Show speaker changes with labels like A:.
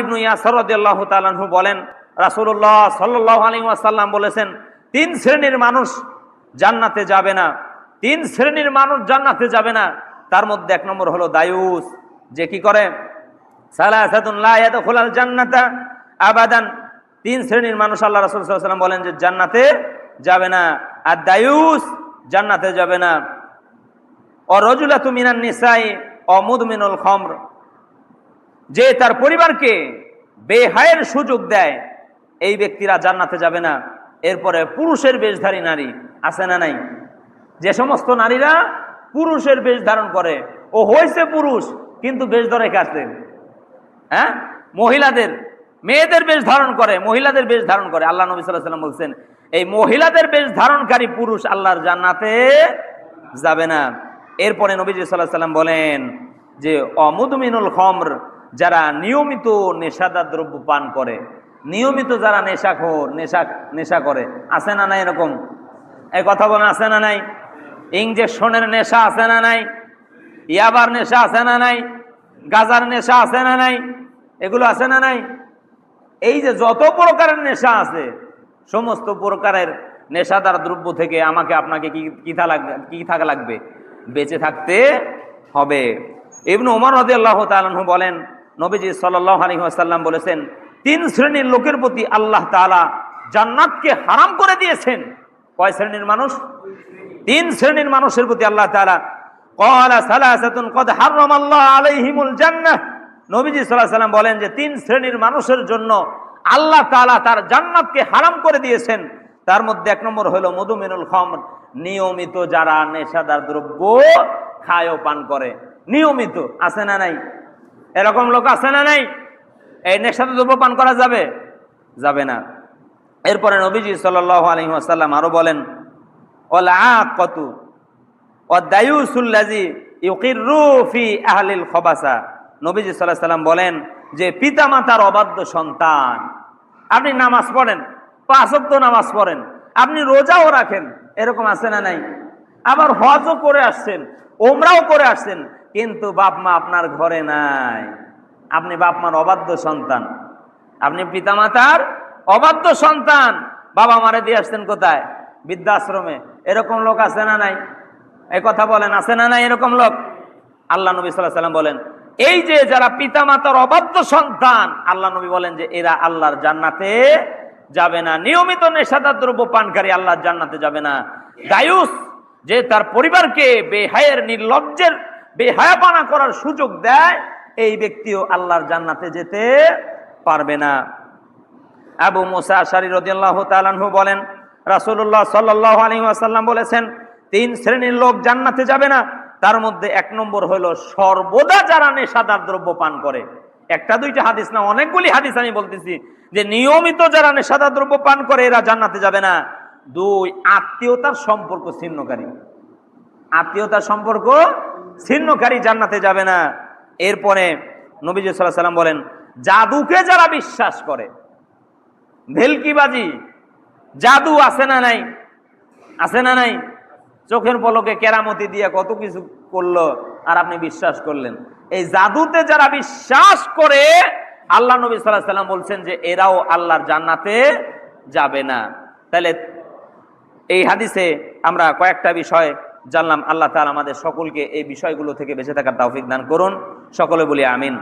A: ইবনু ইয়াসর রাদিয়াল্লাহু বলেন, রাসূলুল্লাহ সাল্লাল্লাহু আলাইহি ওয়াসাল্লাম বলেছেন, তিন শ্রেণির মানুষ জান্নাতে যাবে না। তিন শ্রেণির মানুষ জান্নাতে যাবে না। তার মধ্যে এক নম্বর হলো দায়ুস। যে কি করে? জান্নাতা আবাদান। তিন শ্রেণির মানুষ আল্লাহ রাসূল সাল্লাল্লাহু বলেন যে জান্নাতে যাবে না। আর দায়ুস জান্নাতে যাবে না। অরজুলাতু মিনান নিসাই অমুদমিনুল খমর। যে তার পরিবারকে বেহায়ের সুযোগ দেয়, এই ব্যক্তিরা জান্নাতে যাবে না। এরপরে পুরুষের বেশধারী নারী আছে না নাই? যে সমস্ত নারীরা পুরুষের বেশ ধারণ করে, ও হয়েছে পুরুষ, কিন্তু বেশ ধরে কাছে হ্যাঁ? মহিলাদের, মেয়েদের বেশ ধারণ করে, মহিলাদের বেশ ধারণ করে। আল্লাহ নবী সাল্লাহ সাল্লাম বলছেন, এই মহিলাদের বেশ ধারণকারী পুরুষ আল্লাহর জান্নাতে যাবে না। এরপরে নবীজি সাল্লাহ সাল্লাম বলেন যে, অমুদমিনুল খমর যারা নিয়মিত নেশাদার দ্রব্য পান করে, নিয়মিত যারা নেশাখোর নেশা নেশা করে, আছে না নাই এরকম? এই কথা বলেন, আছে না নাই? ইঞ্জেকশনের নেশা আছে না নাই? ইয়াবার নেশা আছে না নাই? গাজার নেশা আছে না নাই? এগুলো আছে না নাই? এই যে যত প্রকারের নেশা আছে, সমস্ত প্রকারের নেশাদার দ্রব্য থেকে আমাকে আপনাকে কি লাগবে কি থাকা লাগবে? বেঁচে থাকতে হবে। ইবনু ওমর রদি আল্লাহ তালু বলেন নবীজি সাল্লাহ আলী আসাল্লাম বলেছেন, তিন শ্রেণির লোকের প্রতি আল্লাহ তালা জান্নাতকে হারাম করে দিয়েছেন। কয় শ্রেণির মানুষ? তিন শ্রেণির মানুষের প্রতি আল্লাহ তালা কলা সালাসাতুন কদ হাররাম আল্লাহ আলাইহিমুল জান্নাহ। নবীজি সাল্লাল্লাহু সাল্লাম বলেন যে, তিন শ্রেণির মানুষের জন্য আল্লাহ তাআলা তার জান্নাতকে হারাম করে দিয়েছেন। তার মধ্যে এক নম্বর হলো মধুমিনুল খমর। নিয়মিত যারা নেশাদার দ্রব্য খায় ও পান করে। নিয়মিত, আছে না নাই? এরকম লোক আছে না নাই? এই নেশাদার দ্রব্য পান করা যাবে? যাবে না। এরপরে নবীজি সাল্লাল্লাহু আলাইহি ওয়াসাল্লাম আরও বলেন ওল কতু অদায়ুসুল্লাজি ইউকিরু ফি আহলিল খবাসা। নবীজি সাল্লাহ সাল্লাম বলেন যে পিতা মাতার অবাধ্য সন্তান। আপনি নামাজ পড়েন পাঁচক্ত নামাজ পড়েন, আপনি রোজাও রাখেন, এরকম আছে না নাই? আবার হজও করে আসছেন, ওমরাও করে আসছেন কিন্তু বাপ মা আপনার ঘরে নাই। আপনি বাপ মার অবাধ্য সন্তান। আপনি পিতামাতার অবাধ্য সন্তান। বাবা মারে দিয়ে আসতেন কোথায়? বৃদ্ধাশ্রমে। এরকম লোক আছে না নাই? এই কথা বলেন, আছে না নাই এরকম লোক? আল্লাহ নবী সাল্লাহ সাল্লাম বলেন, এই যে যারা পিতামাতার অবাধ্য সন্তান, আল্লাহ নবী বলেন যে এরা আল্লাহর জান্নাতে যাবে না। নিয়মিত নেশাদার দ্রব্য পানকারী আল্লাহর জান্নাতে যাবে না। দায়ুস যে তার পরিবারকে বেহায়ের নির্লজ্জের বেহায়াপানা করার সুযোগ দেয়, এই ব্যক্তিও আল্লাহর জান্নাতে যেতে পারবে না। আবু মোসা আশারি রদিয়াল্লাহ তালানহু বলেন, রাসূলুল্লাহ সাল্লাল্লাহু আলাইহি ওয়াসাল্লাম বলেছেন, তিন শ্রেণির লোক জান্নাতে যাবে না, তার মধ্যে এক নম্বর হলো সর্বদা যারা নেশাদার দ্রব্য পান করে। একটা, দুইটা হাদিস না, অনেকগুলি হাদিস আমি বলতেছি যে নিয়মিত যারা নেশাদার দ্রব্য পান করে, এরা জান্নাতে যাবে না। দুই, আত্মীয়তার সম্পর্ক ছিন্নকারী। আত্মীয়তার সম্পর্ক ছিন্নকারী জান্নাতে যাবে না। এরপরে নবীজ সাল্লাহ সাল্লাম বলেন, জাদুকে যারা বিশ্বাস করে, ভেলকিবাজি, জাদু আছে না নাই? আছে না নাই? চোখের পলকে কেরামতি দিয়ে কত কিছু করল আর আপনি বিশ্বাস করলেন? এই জাদুতে যারা বিশ্বাস করে, আল্লাহ নবী সাল্লাহ সাল্লাম বলছেন যে, এরাও আল্লাহর জান্নাতে যাবে না। তাহলে এই হাদিসে আমরা কয়েকটা বিষয় জানলাম আল্লাহ তালা আমাদের সকলকে এই বিষয়গুলো থেকে বেঁচে থাকার তৌফিক দান করুন। সকলে বলি আমিন।